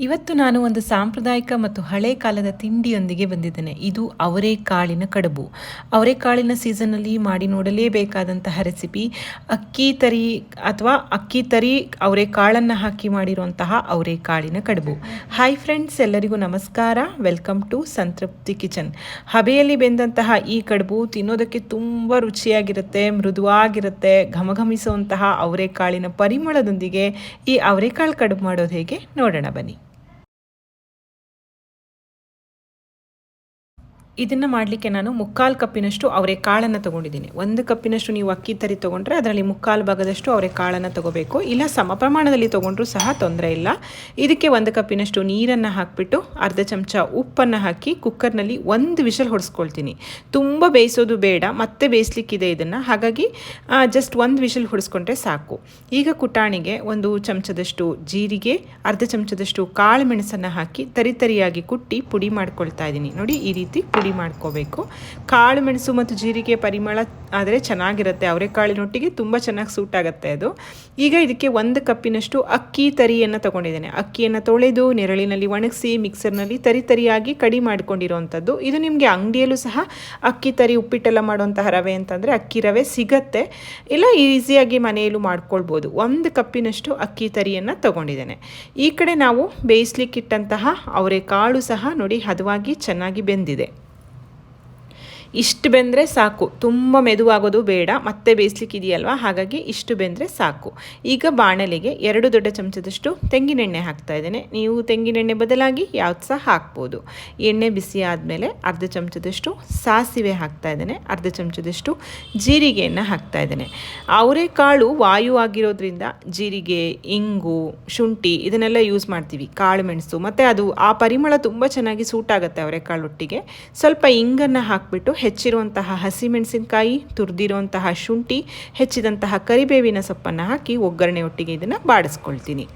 ಇವತ್ತು ನಾನು ಒಂದು ಸಾಂಪ್ರದಾಯಿಕ ಮತ್ತು ಹಳೆ ಕಾಲದ ತಿಂಡಿಯೊಂದಿಗೆ ಬಂದಿದ್ದೇನೆ. ಇದು ಅವರೆಕಾಳಿನ ಕಡುಬು. ಅವರೆಕಾಳಿನ ಸೀಸನ್ನಲ್ಲಿ ಮಾಡಿ ನೋಡಲೇಬೇಕಾದಂತಹ ರೆಸಿಪಿ ಅಕ್ಕಿ ತರಿ ಅಥವಾ ಅಕ್ಕಿ ತರಿ ಅವರೆಕಾಳನ್ನು ಹಾಕಿ ಮಾಡಿರುವಂತಹ ಅವರೆಕಾಳಿನ ಕಡುಬು. ಹಾಯ್ ಫ್ರೆಂಡ್ಸ್ ಎಲ್ಲರಿಗೂ ನಮಸ್ಕಾರ. ವೆಲ್ಕಮ್ ಟು ಸಂತೃಪ್ತಿ ಕಿಚನ್ ಹಬೆಯಲ್ಲಿ ಬೆಂದಂತಹ ಈ ಕಡುಬು ತಿನ್ನೋದಕ್ಕೆ ತುಂಬ ರುಚಿಯಾಗಿರುತ್ತೆ, ಮೃದುವಾಗಿರುತ್ತೆ, ಘಮಘಮಿಸುವಂತಹ ಅವರೆಕಾಳಿನ ಪರಿಮಳದೊಂದಿಗೆ ಈ ಅವರೆಕಾಳು ಕಡುಬು ಮಾಡೋದು ಹೇಗೆ? ನೋಡೋಣ ಬನ್ನಿ. ಇದನ್ನು ಮಾಡಲಿಕ್ಕೆ ನಾನು ಮುಕ್ಕಾಲು ಕಪ್ಪಿನಷ್ಟು ಅವರೇ ಕಾಳನ್ನು ತೊಗೊಂಡಿದ್ದೀನಿ. ಒಂದು ಕಪ್ಪಿನಷ್ಟು ನೀವು ಅಕ್ಕಿ ತರಿ ತೊಗೊಂಡ್ರೆ ಅದರಲ್ಲಿ ಮುಕ್ಕಾಲು ಭಾಗದಷ್ಟು ಅವರೇ ಕಾಳನ್ನು ತೊಗೋಬೇಕು. ಇಲ್ಲ ಸಮ ಪ್ರಮಾಣದಲ್ಲಿ ತೊಗೊಂಡ್ರೂ ಸಹ ತೊಂದರೆ ಇಲ್ಲ. ಇದಕ್ಕೆ ಒಂದು ಕಪ್ಪಿನಷ್ಟು ನೀರನ್ನು ಹಾಕಿಬಿಟ್ಟು ಅರ್ಧ ಚಮಚ ಉಪ್ಪನ್ನು ಹಾಕಿ ಕುಕ್ಕರ್ನಲ್ಲಿ ಒಂದು ವಿಷಲ್ ಹೊಡೆಸ್ಕೊಳ್ತೀನಿ. ತುಂಬ ಬೇಯಿಸೋದು ಬೇಡ, ಮತ್ತೆ ಬೇಯಿಸ್ಲಿಕ್ಕಿದೆ ಇದನ್ನು. ಹಾಗಾಗಿ ಜಸ್ಟ್ ಒಂದು ವಿಷಲ್ ಹೊಡೆಸ್ಕೊಂಡ್ರೆ ಸಾಕು. ಈಗ ಕುಟಾಣಿಗೆ ಒಂದು ಚಮಚದಷ್ಟು ಜೀರಿಗೆ, ಅರ್ಧ ಚಮಚದಷ್ಟು ಕಾಳು ಮೆಣಸನ್ನು ಹಾಕಿ ತರಿತರಿಯಾಗಿ ಕುಟ್ಟಿ ಪುಡಿ ಮಾಡ್ಕೊಳ್ತಾ ಇದ್ದೀನಿ. ನೋಡಿ, ಈ ರೀತಿ ಪುಡಿ ಮಾಡ್ಕೋಬೇಕು. ಕಾಳು, ಮೆಣಸು ಮತ್ತು ಜೀರಿಗೆ ಪರಿಮಳ ಆದರೆ ಚೆನ್ನಾಗಿರುತ್ತೆ. ಅವರೆಕಾಳಿನೊಟ್ಟಿಗೆ ತುಂಬ ಚೆನ್ನಾಗಿ ಸೂಟ್ ಆಗುತ್ತೆ ಅದು. ಈಗ ಇದಕ್ಕೆ ಒಂದು ಕಪ್ಪಿನಷ್ಟು ಅಕ್ಕಿ ತರಿಯನ್ನು ತೊಗೊಂಡಿದ್ದೇನೆ. ಅಕ್ಕಿಯನ್ನು ತೊಳೆದು ನೆರಳಿನಲ್ಲಿ ಒಣಗಿಸಿ ಮಿಕ್ಸರ್ನಲ್ಲಿ ತರಿ ತರಿಯಾಗಿ ಕಡಿ ಮಾಡ್ಕೊಂಡಿರೋವಂಥದ್ದು ಇದು ನಿಮಗೆ ಅಂಗಡಿಯಲ್ಲೂ ಸಹ ಅಕ್ಕಿ ತರಿ, ಉಪ್ಪಿಟ್ಟೆಲ್ಲ ಮಾಡುವಂತಹ ರವೆ ಅಂತಂದರೆ ಅಕ್ಕಿ ರವೆ ಸಿಗತ್ತೆ. ಇಲ್ಲ ಈಸಿಯಾಗಿ ಮನೆಯಲ್ಲೂ ಮಾಡ್ಕೊಳ್ಬೋದು. ಒಂದು ಕಪ್ಪಿನಷ್ಟು ಅಕ್ಕಿ ತರಿಯನ್ನು ತೊಗೊಂಡಿದ್ದೇನೆ. ಈ ಕಡೆ ನಾವು ಬೇಯಿಸ್ಲಿಕ್ಕಿಟ್ಟಂತಹ ಅವರೆಕಾಳು ಸಹ ನೋಡಿ ಹದವಾಗಿ ಚೆನ್ನಾಗಿ ಬೆಂದಿದೆ. ಇಷ್ಟು ಬೆಂದರೆ ಸಾಕು. ತುಂಬ ಮೆದುವಾಗೋದು ಬೇಡ, ಮತ್ತೆ ಬೇಯಿಸ್ಲಿಕ್ಕೆ ಇದೆಯಲ್ವಾ ಹಾಗಾಗಿ ಇಷ್ಟು ಬೆಂದರೆ ಸಾಕು. ಈಗ ಬಾಣಲೆಗೆ ಎರಡು ದೊಡ್ಡ ಚಮಚದಷ್ಟು ತೆಂಗಿನೆಣ್ಣೆ ಹಾಕ್ತಾ ಇದ್ದೇನೆ. ನೀವು ತೆಂಗಿನೆಣ್ಣೆ ಬದಲಾಗಿ ಯಾವ್ದು ಸಹ ಹಾಕ್ಬೋದು. ಎಣ್ಣೆ ಬಿಸಿ ಆದಮೇಲೆ ಅರ್ಧ ಚಮಚದಷ್ಟು ಸಾಸಿವೆ ಹಾಕ್ತಾ ಇದ್ದೇನೆ. ಅರ್ಧ ಚಮಚದಷ್ಟು ಜೀರಿಗೆಯನ್ನು ಹಾಕ್ತಾ ಇದ್ದೇನೆ. ಅವರೆಕಾಳು ವಾಯು ಆಗಿರೋದ್ರಿಂದ ಜೀರಿಗೆ, ಇಂಗು, ಶುಂಠಿ ಇದನ್ನೆಲ್ಲ ಯೂಸ್ ಮಾಡ್ತೀವಿ. ಕಾಳು ಮೆಣಸು, ಮತ್ತು ಅದು ಆ ಪರಿಮಳ ತುಂಬ ಚೆನ್ನಾಗಿ ಸೂಟ್ ಆಗುತ್ತೆ ಅವರೆಕಾಳು ಒಟ್ಟಿಗೆ ಸ್ವಲ್ಪ ಇಂಗನ್ನು ಹಾಕಿಬಿಟ್ಟು ಹೆಚ್ಚಿರುವಂತಹ ಹಸಿಮೆಣಸಿನಕಾಯಿ ತುರಿದಿರುವಂತಹ ಶುಂಠಿ ಹೆಚ್ಚಿದಂತಹ ಕರಿಬೇವಿನ ಸೊಪ್ಪನ್ನು ಹಾಕಿ ಒಗ್ಗರಣೆ ಒಟ್ಟಿಗೆ ಇದನ್ನು ಬಾಡಿಸ್ಕೊಳ್ತೀನಿ.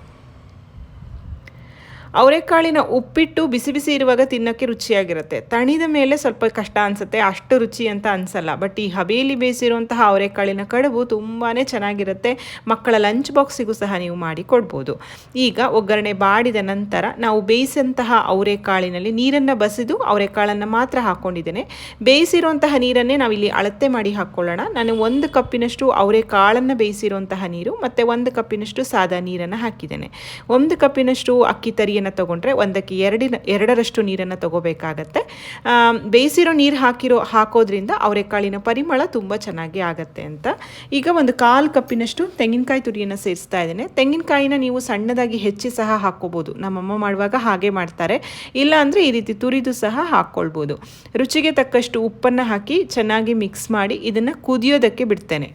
ಅವರೆಕಾಳಿನ ಉಪ್ಪಿಟ್ಟು ಬಿಸಿ ಬಿಸಿ ಇರುವಾಗ ತಿನ್ನೋಕ್ಕೆ ರುಚಿಯಾಗಿರುತ್ತೆ. ತಣಿದ ಮೇಲೆ ಸ್ವಲ್ಪ ಕಷ್ಟ ಅನಿಸುತ್ತೆ, ಅಷ್ಟು ರುಚಿ ಅಂತ ಅನಿಸಲ್ಲ. ಬಟ್ ಈ ಹಬೇಲಿ ಬೇಯಿಸಿರುವಂತಹ ಅವರೆಕಾಳಿನ ಕಡುಬು ತುಂಬಾ ಚೆನ್ನಾಗಿರುತ್ತೆ. ಮಕ್ಕಳ ಲಂಚ್ ಬಾಕ್ಸಿಗೂ ಸಹ ನೀವು ಮಾಡಿ ಕೊಡ್ಬೋದು. ಈಗ ಒಗ್ಗರಣೆ ಬಾಡಿದ ನಂತರ ನಾವು ಬೇಯಿಸಿದಂತಹ ಅವರೆಕಾಳಿನಲ್ಲಿ ನೀರನ್ನು ಬಸಿದು ಅವರೆಕಾಳನ್ನು ಮಾತ್ರ ಹಾಕ್ಕೊಂಡಿದ್ದೇನೆ ಬೇಯಿಸಿರುವಂತಹ ನೀರನ್ನೇ ನಾವಿಲ್ಲಿ ಅಳತೆ ಮಾಡಿ ಹಾಕ್ಕೊಳ್ಳೋಣ ನಾನು ಒಂದು ಕಪ್ಪಿನಷ್ಟು ಅವರೆಕಾಳನ್ನು ಬೇಯಿಸಿರುವಂತಹ ನೀರು, ಮತ್ತು ಒಂದು ಕಪ್ಪಿನಷ್ಟು ಸಾದಾ ನೀರನ್ನು ಹಾಕಿದ್ದೇನೆ. ಒಂದು ಕಪ್ಪಿನಷ್ಟು ಅಕ್ಕಿ ತರಿಯನ್ನು ತಗೊಂಡ್ರೆ ಒಂದಕ್ಕೆ ಎರಡಿನ, ಎರಡರಷ್ಟು ನೀರನ್ನು ತಗೋಬೇಕಾಗತ್ತೆ. ಬೇಯಿಸಿರೋ ನೀರು ಹಾಕಿರೋ, ಹಾಕೋದ್ರಿಂದ ಅವರೆಕಾಳಿನ ಪರಿಮಳ ತುಂಬ ಚೆನ್ನಾಗಿ ಆಗುತ್ತೆ ಅಂತ. ಈಗ ಒಂದು ಕಾಲು ಕಪ್ಪಿನಷ್ಟು ತೆಂಗಿನಕಾಯಿ ತುರಿಯನ್ನು ಸೇರಿಸ್ತಾ ಇದ್ದೇನೆ. ತೆಂಗಿನಕಾಯಿನ ನೀವು ಸಣ್ಣದಾಗಿ ಹೆಚ್ಚಿ ಸಹ ಹಾಕ್ಕೋಬೋದು ನಮ್ಮಮ್ಮ ಮಾಡುವಾಗ ಹಾಗೆ ಮಾಡ್ತಾರೆ. ಇಲ್ಲ ಅಂದರೆ ಈ ರೀತಿ ತುರಿದು ಸಹ ಹಾಕ್ಕೊಳ್ಬೋದು ರುಚಿಗೆ ತಕ್ಕಷ್ಟು ಉಪ್ಪನ್ನು ಹಾಕಿ ಚೆನ್ನಾಗಿ ಮಿಕ್ಸ್ ಮಾಡಿ ಇದನ್ನು ಕುದಿಯೋದಕ್ಕೆ ಬಿಡ್ತೇನೆ.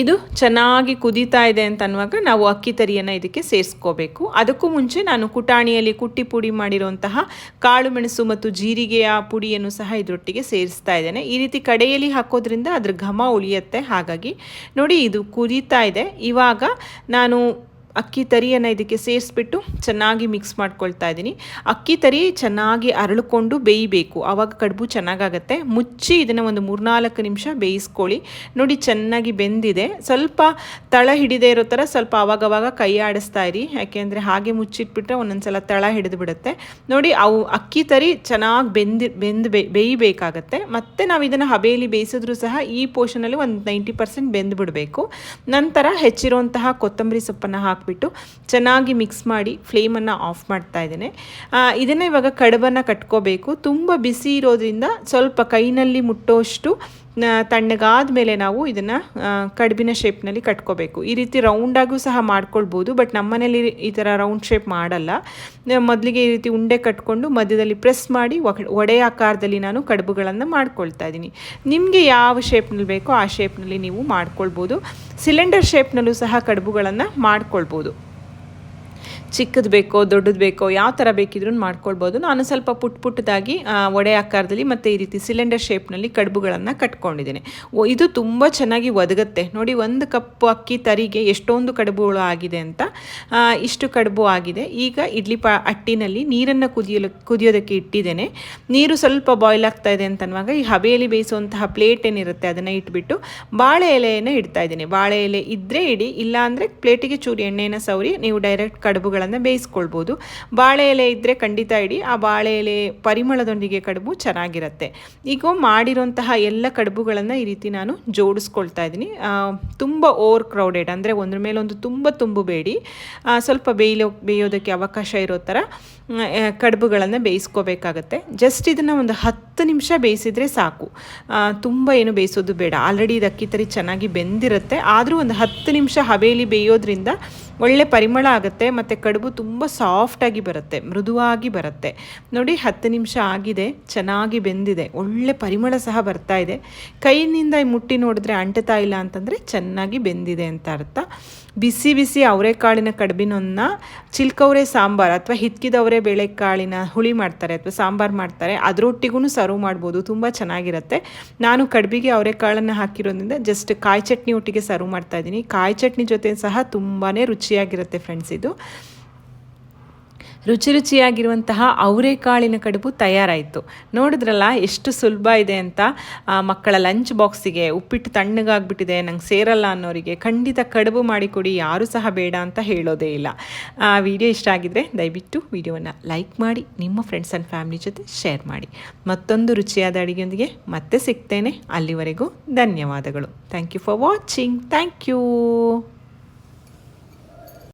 ಇದು ಚೆನ್ನಾಗಿ ಕುದೀತಾ ಇದೆ ಅಂತ ಅನ್ನುವಾಗ ನಾವು ಅಕ್ಕಿ ತರಿಯನ್ನು ಇದಕ್ಕೆ ಸೇರಿಸ್ಕೋಬೇಕು. ಅದಕ್ಕೂ ಮುಂಚೆ ನಾನು ಕುಟಾಣಿಯಲ್ಲಿ ಕುಟ್ಟಿ ಪುಡಿ ಮಾಡಿರುವಂತಹ ಕಾಳು ಮೆಣಸು ಮತ್ತು ಜೀರಿಗೆಯ ಪುಡಿಯನ್ನು ಸಹ ಇದರೊಟ್ಟಿಗೆ ಸೇರಿಸ್ತಾ ಇದ್ದೇನೆ. ಈ ರೀತಿ ಕಡೆಯಲ್ಲಿ ಹಾಕೋದ್ರಿಂದ ಅದ್ರ ಘಮ ಉಳಿಯುತ್ತೆ. ಹಾಗಾಗಿ ನೋಡಿ ಇದು ಕುದೀತಾ ಇದೆ. ಇವಾಗ ನಾನು ಅಕ್ಕಿ ತರಿಯನ್ನು ಇದಕ್ಕೆ ಸೇರಿಸ್ಬಿಟ್ಟು ಚೆನ್ನಾಗಿ ಮಿಕ್ಸ್ ಮಾಡ್ಕೊಳ್ತಾ ಇದ್ದೀನಿ. ಅಕ್ಕಿ ತರಿ ಚೆನ್ನಾಗಿ ಅರಳಿಕೊಂಡು ಬೇಯಬೇಕು. ಆವಾಗ ಕಡುಬು ಚೆನ್ನಾಗಾಗತ್ತೆ. ಮುಚ್ಚಿ ಇದನ್ನು ಒಂದು ಮೂರ್ನಾಲ್ಕು ನಿಮಿಷ ಬೇಯಿಸ್ಕೊಳ್ಳಿ. ನೋಡಿ ಚೆನ್ನಾಗಿ ಬೆಂದಿದೆ. ಸ್ವಲ್ಪ ತಳ ಹಿಡಿದೇ ಇರೋ ಥರ ಸ್ವಲ್ಪ ಆವಾಗವಾಗ ಕೈ ಆಡಿಸ್ತಾ ಇರಿ. ಯಾಕೆಂದರೆ ಹಾಗೆ ಮುಚ್ಚಿಟ್ಬಿಟ್ರೆ ಒಂದೊಂದು ಸಲ ತಳ ಹಿಡಿದು ಬಿಡುತ್ತೆ. ನೋಡಿ ಅವು ಅಕ್ಕಿ ತರಿ ಚೆನ್ನಾಗಿ ಬೆಂದಿ, ಬೆಂದು ಬೇಯಬೇಕಾಗತ್ತೆ. ಮತ್ತು ನಾವು ಇದನ್ನು ಹಬೆಯಲ್ಲಿ ಬೇಯಿಸಿದ್ರೂ ಸಹ ಈ ಪೋರ್ಷನಲ್ಲಿ ಒಂದು ನೈಂಟಿ ಪರ್ಸೆಂಟ್ ಬೆಂದು ಬಿಡಬೇಕು ನಂತರ ಹೆಚ್ಚಿರುವಂತಹ ಕೊತ್ತಂಬರಿ ಸೊಪ್ಪನ್ನು ಹಾಕ್ಬಿಟ್ಟು ಚೆನ್ನಾಗಿ ಮಿಕ್ಸ್ ಮಾಡಿ ಫ್ಲೇಮನ್ನು ಆಫ್ ಮಾಡ್ತಾ ಇದ್ದೇನೆ. ಇದನ್ನು ಇವಾಗ ಕಡುಬನ್ನು ಕಟ್ಕೋಬೇಕು. ತುಂಬ ಬಿಸಿ ಇರೋದ್ರಿಂದ ಸ್ವಲ್ಪ ಕೈನಲ್ಲಿ ಮುಟ್ಟೋಷ್ಟು ತಣ್ಣಗಾದ ಮೇಲೆ ನಾವು ಇದನ್ನು ಕಡುಬಿನ ಶೇಪ್ನಲ್ಲಿ ಕಟ್ಕೋಬೇಕು. ಈ ರೀತಿ ರೌಂಡಾಗೂ ಸಹ ಮಾಡ್ಕೊಳ್ಬೋದು ಬಟ್ ನಮ್ಮನೇಲಿ ಈ ಥರ ರೌಂಡ್ ಶೇಪ್ ಮಾಡಲ್ಲ. ಮೊದಲಿಗೆ ಈ ರೀತಿ ಉಂಡೆ ಕಟ್ಕೊಂಡು ಮಧ್ಯದಲ್ಲಿ ಪ್ರೆಸ್ ಮಾಡಿ ಒಡೆ ಆಕಾರದಲ್ಲಿ ನಾನು ಕಡುಬುಗಳನ್ನು ಮಾಡ್ಕೊಳ್ತಾ ಇದ್ದೀನಿ. ನಿಮಗೆ ಯಾವ ಶೇಪ್ನಲ್ಲಿ ಬೇಕೋ ಆ ಶೇಪ್ನಲ್ಲಿ ನೀವು ಮಾಡ್ಕೊಳ್ಬೋದು. ಸಿಲಿಂಡರ್ ಶೇಪ್ನಲ್ಲೂ ಸಹ ಕಡುಬುಗಳನ್ನು ಮಾಡ್ಕೊಳ್ಬೋದು. ಚಿಕ್ಕದು ಬೇಕೋ, ದೊಡ್ಡದು ಬೇಕೋ, ಯಾವ ಥರ ಬೇಕಿದ್ರೂ ಮಾಡ್ಕೊಳ್ಬೋದು. ನಾನು ಸ್ವಲ್ಪ ಪುಟ್ ಪುಟ್ಟದಾಗಿ ಒಡೆ ಆಕಾರದಲ್ಲಿ ಮತ್ತು ಈ ರೀತಿ ಸಿಲಿಂಡರ್ ಶೇಪ್ನಲ್ಲಿ ಕಡುಬುಗಳನ್ನು ಕಟ್ಕೊಂಡಿದ್ದೀನಿ. ಇದು ತುಂಬ ಚೆನ್ನಾಗಿ ಒದಗುತ್ತೆ. ನೋಡಿ, ಒಂದು ಕಪ್ಪು ಅಕ್ಕಿ ತರಿಗೆ ಎಷ್ಟೊಂದು ಕಡುಬುಗಳು ಆಗಿದೆ ಅಂತ. ಇಷ್ಟು ಕಡುಬು ಆಗಿದೆ. ಈಗ ಇಡ್ಲಿ ಪ, ಅಟ್ಟಿನಲ್ಲಿ ನೀರನ್ನು ಕುದಿಯಲು, ಕುದಿಯೋದಕ್ಕೆ ಇಟ್ಟಿದ್ದೇನೆ. ನೀರು ಸ್ವಲ್ಪ ಬಾಯ್ಲ್ ಆಗ್ತಾ ಇದೆ ಅಂತನ್ವಾಗ ಈ ಹಬೆಯಲ್ಲಿ ಬೇಯಿಸುವಂತಹ ಪ್ಲೇಟ್ ಏನಿರುತ್ತೆ, ಅದನ್ನು ಇಟ್ಬಿಟ್ಟು ಬಾಳೆ ಎಲೆಯನ್ನು ಇಡ್ತಾ ಇದ್ದೀನಿ. ಬಾಳೆ ಎಲೆ ಇದ್ದರೆ ಇಡಿ ಇಲ್ಲ ಅಂದರೆ ಪ್ಲೇಟಿಗೆ ಚೂರು ಎಣ್ಣೆಯನ್ನು ಸವರಿ, ನೀವು ಡೈರೆಕ್ಟ್ ಕಡುಬುಗಳ ಕಡುಬುಗಳನ್ನು ಬೇಯಿಸ್ಕೊಳ್ಬೋದು. ಬಾಳೆ ಎಲೆ ಇದ್ದರೆ ಖಂಡಿತ ಇಡಿ, ಆ ಬಾಳೆ ಎಲೆ ಪರಿಮಳದೊಂದಿಗೆ ಕಡುಬು ಚೆನ್ನಾಗಿರುತ್ತೆ. ಈಗ ಮಾಡಿರೋಂತಹ ಎಲ್ಲ ಕಡುಬುಗಳನ್ನು ಈ ರೀತಿ ನಾನು ಜೋಡಿಸ್ಕೊಳ್ತಾ ಇದ್ದೀನಿ. ತುಂಬ ಓವರ್ ಕ್ರೌಡೆಡ್ ಅಂದರೆ ಒಂದ್ರ ಮೇಲೆ ಒಂದು ತುಂಬ ತುಂಬಬೇಡಿ ಸ್ವಲ್ಪ ಬೇಯಲು ಬೇಯೋದಕ್ಕೆ ಅವಕಾಶ ಇರೋ ಥರ ಕಡುಬುಗಳನ್ನು ಬೇಯಿಸ್ಕೋಬೇಕಾಗತ್ತೆ. ಜಸ್ಟ್ ಇದನ್ನು ಒಂದು ಹತ್ತು ನಿಮಿಷ ಬೇಯಿಸಿದರೆ ಸಾಕು. ತುಂಬ ಏನು ಬೇಯಿಸೋದು ಬೇಡ. ಆಲ್ರೆಡಿ ಇದು ಅಕ್ಕಿ ತರಿ ಚೆನ್ನಾಗಿ ಬೆಂದಿರುತ್ತೆ. ಆದರೂ ಒಂದು ಹತ್ತು ನಿಮಿಷ ಹವೇಲಿ ಬೇಯೋದ್ರಿಂದ ಒಳ್ಳೆ ಪರಿಮಳ ಆಗುತ್ತೆ, ಮತ್ತು ಕಡುಬು ತುಂಬ ಸಾಫ್ಟಾಗಿ ಬರುತ್ತೆ, ಮೃದುವಾಗಿ ಬರುತ್ತೆ. ನೋಡಿ, ಹತ್ತು ನಿಮಿಷ ಆಗಿದೆ, ಚೆನ್ನಾಗಿ ಬೆಂದಿದೆ, ಒಳ್ಳೆ ಪರಿಮಳ ಸಹ ಬರ್ತಾ ಇದೆ. ಕೈನಿಂದ ಮುಟ್ಟಿ ನೋಡಿದ್ರೆ ಅಂಟತಾ ಇಲ್ಲ ಅಂತಂದರೆ ಚೆನ್ನಾಗಿ ಬೆಂದಿದೆ ಅಂತ ಅರ್ಥ. ಬಿಸಿ ಬಿಸಿ ಅವರೆಕಾಳಿನ ಕಡುಬಿನೊನ್ನ, ಚಿಲ್ಕವರೆ ಸಾಂಬಾರು ಅಥವಾ ಹಿತ್ಕಿದವರೆ ಬೇಳೆಕಾಳಿನ ಹುಳಿ ಮಾಡ್ತಾರೆ ಅಥವಾ ಸಾಂಬಾರು ಮಾಡ್ತಾರೆ ಅದರೊಟ್ಟಿಗೂ ಸರ್ವ್ ಮಾಡ್ಬೋದು, ತುಂಬ ಚೆನ್ನಾಗಿರುತ್ತೆ. ನಾನು ಕಡುಬಿಗೆ ಅವರೆಕಾಳನ್ನು ಹಾಕಿರೋದ್ರಿಂದ ಜಸ್ಟ್ ಕಾಯಿ ಚಟ್ನಿ ಒಟ್ಟಿಗೆ ಸರ್ವ್ ಮಾಡ್ತಾ ಇದ್ದೀನಿ. ಕಾಯಿ ಚಟ್ನಿ ಜೊತೆ ಸಹ ತುಂಬಾ ರುಚಿಯಾಗಿರುತ್ತೆ ಫ್ರೆಂಡ್ಸ್ ಇದು. ರುಚಿ ರುಚಿಯಾಗಿರುವಂತಹ ಅವರೆಕಾಳಿನ ಕಡುಬು ತಯಾರಾಯಿತು. ನೋಡಿದ್ರಲ್ಲ ಎಷ್ಟು ಸುಲಭ ಇದೆ ಅಂತ ಮಕ್ಕಳ ಲಂಚ್ ಬಾಕ್ಸಿಗೆ ಉಪ್ಪಿಟ್ಟು ತಣ್ಣಗಾಗ್ಬಿಟ್ಟಿದೆ, ನಂಗೆ ಸೇರಲ್ಲ ಅನ್ನೋರಿಗೆ ಖಂಡಿತ ಕಡುಬು ಮಾಡಿಕೊಡಿ ಯಾರೂ ಸಹ ಬೇಡ ಅಂತ ಹೇಳೋದೇ ಇಲ್ಲ. ಆ ವಿಡಿಯೋ ಇಷ್ಟ ಆಗಿದ್ದರೆ ದಯವಿಟ್ಟು ವಿಡಿಯೋವನ್ನು ಲೈಕ್ ಮಾಡಿ, ನಿಮ್ಮ ಫ್ರೆಂಡ್ಸ್ ಆ್ಯಂಡ್ ಫ್ಯಾಮಿಲಿ ಜೊತೆ ಶೇರ್ ಮಾಡಿ. ಮತ್ತೊಂದು ರುಚಿಯಾದ ಅಡುಗೆಯೊಂದಿಗೆ ಮತ್ತೆ ಸಿಗ್ತೇನೆ. ಅಲ್ಲಿವರೆಗೂ ಧನ್ಯವಾದಗಳು. Thank you for watching thank you